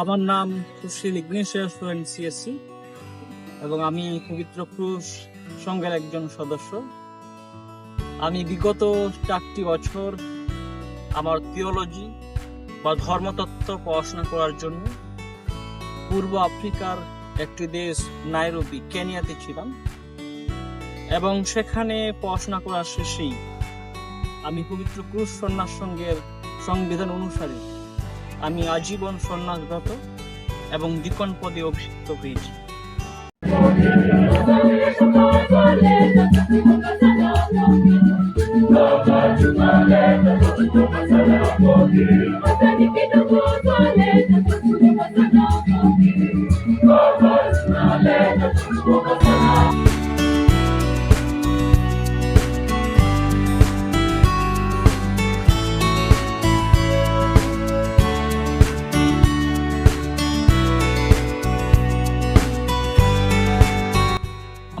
আমার নাম সুশীল Ignatius CSC এবং আমি পবিত্র ক্রুশ সংঘের একজন সদস্য। আমি বিগত চারটি বছর আমার থিওলজি বা ধর্মতত্ত্ব পড়াশোনা করার জন্য পূর্ব আফ্রিকার একটি দেশ নাইরোবি, কেনিয়াতে ছিলাম এবং সেখানে পড়াশোনা করার শেষেই আমি পবিত্র ক্রুশ সন্ন্যাস সংঘের সংবিধান অনুসারে আমি আজীবন সন্ন্যাসব্রত এবং দ্বিকোণ পদে অভিষিক্ত হয়েছি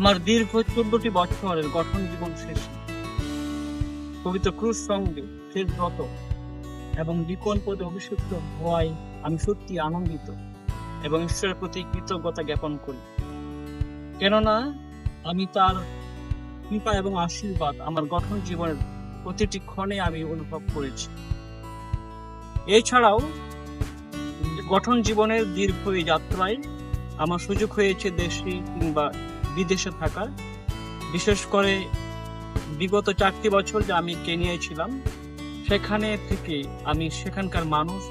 আমার দীর্ঘ চোদ্দটি বছরের গঠন জীবন শেষ। পবিত্র ক্রুশ সঙ্গে শেষ ব্রত এবং দ্বিকোণ পদে অভিষিক্ত হওয়ায় আমি সত্যি আনন্দিত এবং ঈশ্বরের প্রতি কৃতজ্ঞতা জ্ঞাপন করি। কেননা আমি তার কৃপা এবং আশীর্বাদ আমার গঠন জীবনের প্রতিটি ক্ষণে আমি অনুভব করেছি। এছাড়াও, গঠন জীবনের দীর্ঘ এই যাত্রায় আমার সুযোগ হয়েছে দেশে কিংবা বিদেশে থাকার বিশেষ করে বিগত চারটি বছর যে আমি কেনিয়ায় ছিলাম, সেখানে থেকে আমি সেখানকার মানুষ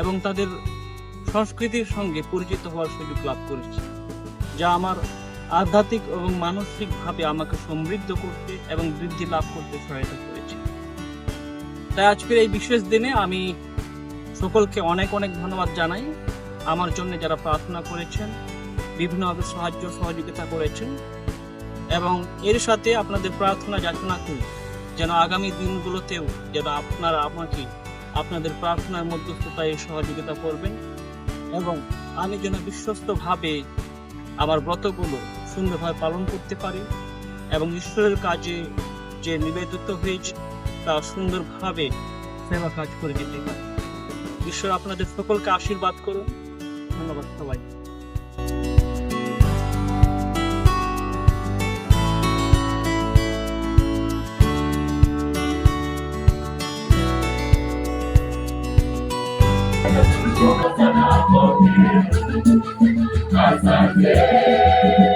এবং তাদের সংস্কৃতির সঙ্গে পরিচিত হওয়ার সুযোগ লাভ করেছি, যা আমার আধ্যাত্মিক এবং মানসিকভাবে আমাকে সমৃদ্ধ করতে এবং বৃদ্ধি লাভ করতে সহায়তা করেছে। তাই আজকের এই বিশেষ দিনে আমি সকলকে অনেক অনেক ধন্যবাদ জানাই। আমার জন্য যারা প্রার্থনা করেছেন বিভিন্নভাবে সাহায্য সহযোগিতা করেছেন এবং এর সাথে আপনাদের প্রার্থনা যাচনা করি যেন আগামী দিনগুলোতেও যেন আপনারা আমাকে আপনাদের প্রার্থনার মধ্যস্থতায় সহযোগিতা করবেন এবং আমি যেন বিশ্বস্তভাবে আমার ব্রতগুলো সুন্দরভাবে পালন করতে পারি এবং ঈশ্বরের কাজে যে নিবেদিত হয়েছে তা সুন্দরভাবে সেবা কাজ করে যেতে পারি। ঈশ্বর আপনাদের সকলকে আশীর্বাদ করুন। ধন্যবাদ সবাই asante.